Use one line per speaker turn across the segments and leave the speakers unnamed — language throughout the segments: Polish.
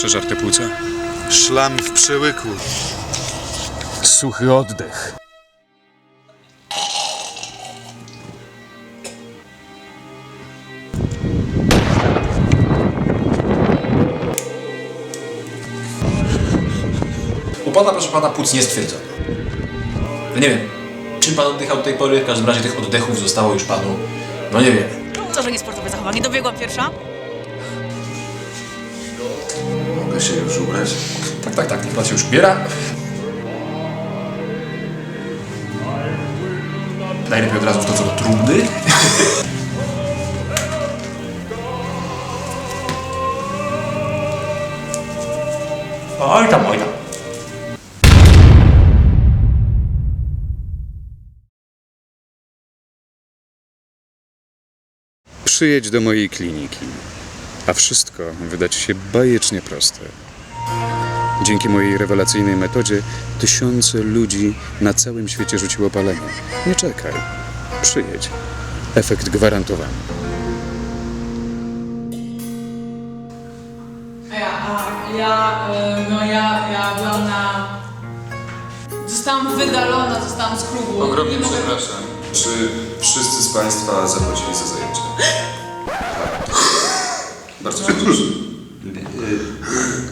przeżarte płuca?
Szlam w przełyku.
Suchy oddech.
U pana, proszę pana, płuc nie stwierdzono. No nie wiem, czym pan oddychał do tej pory? W każdym razie tych oddechów zostało już panu, no nie wiem.
Co, że niesportowe zachowanie? Dobiegłam pierwsza?
Mogę się już ubrać?
Tak, tak, tak, niech pan się już ubiera. Najlepiej od razu to, co do trumny. Oj tam, oj tam.
Przyjedź do mojej kliniki, a wszystko wyda ci się bajecznie proste. Dzięki mojej rewelacyjnej metodzie tysiące ludzi na całym świecie rzuciło palenie. Nie czekaj. Przyjedź. Efekt gwarantowany.
Ja, a ja, y, no ja, ja byłam na... Zostałam wydalona, zostałam z klubu.
Ogromnie
Nie mogę-
przepraszam. Czy wszyscy z Państwa zapłacili za zajęcie? Bardzo przepraszam.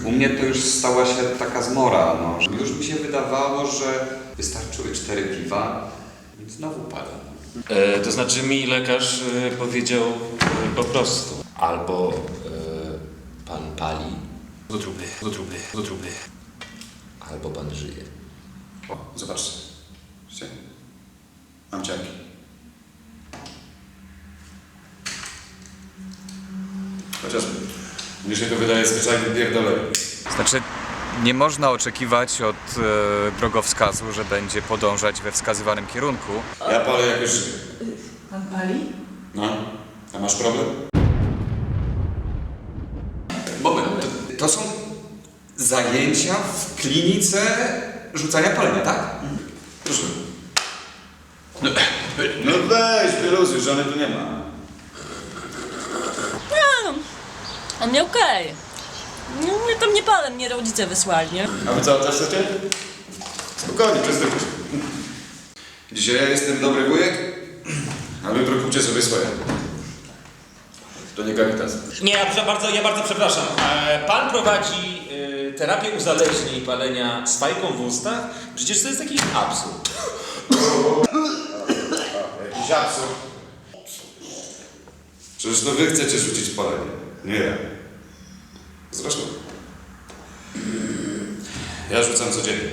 U mnie to już stała się taka zmora, no. że Już mi się wydawało, że wystarczyły cztery piwa, więc znowu padam.
E, to znaczy mi lekarz e, powiedział e, po prostu. Albo e, pan pali,
Do trumny, do trumny, do trumny.
albo pan żyje.
O, zobaczcie. Widzicie? Mam ciarki. Chociaż mnie się to wydaje zwyczajnym pierdolem.
Znaczy, nie można oczekiwać od e, drogowskazu, że będzie podążać we wskazywanym kierunku.
Ja palę jak już.
Pan pali?
No, a masz problem?
Moment, to, to są zajęcia w klinice rzucania palenia, tak?
Proszę. No, no weź, wyluzuj, żony tu nie ma.
A mnie okej. No, mnie tam nie palę, mnie rodzice wysłali, nie?
A wy co, też chcecie? Spokojnie, przystępujcie. Dzisiaj ja jestem dobry wujek, a wy sobie swoje. To nie Caritas.
Nie, ja prze- bardzo, ja bardzo przepraszam. E, Pan prowadzi e, terapię uzależnień palenia z fajką w ustach? Przecież to jest jakiś absurd.
Jakiś absurd. Przecież to wy chcecie rzucić palenie, nie. Zresztą. Ja rzucam codziennie.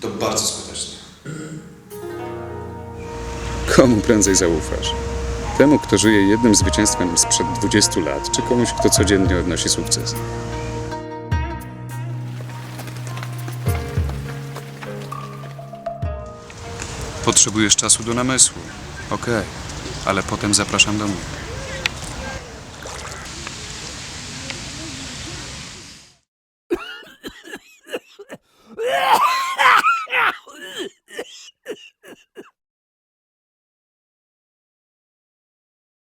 To bardzo skutecznie.
Komu prędzej zaufasz? Temu, kto żyje jednym zwycięstwem sprzed 20 lat, czy komuś, kto codziennie odnosi sukces? Potrzebujesz czasu do namysłu. Okej, ale potem zapraszam do mnie.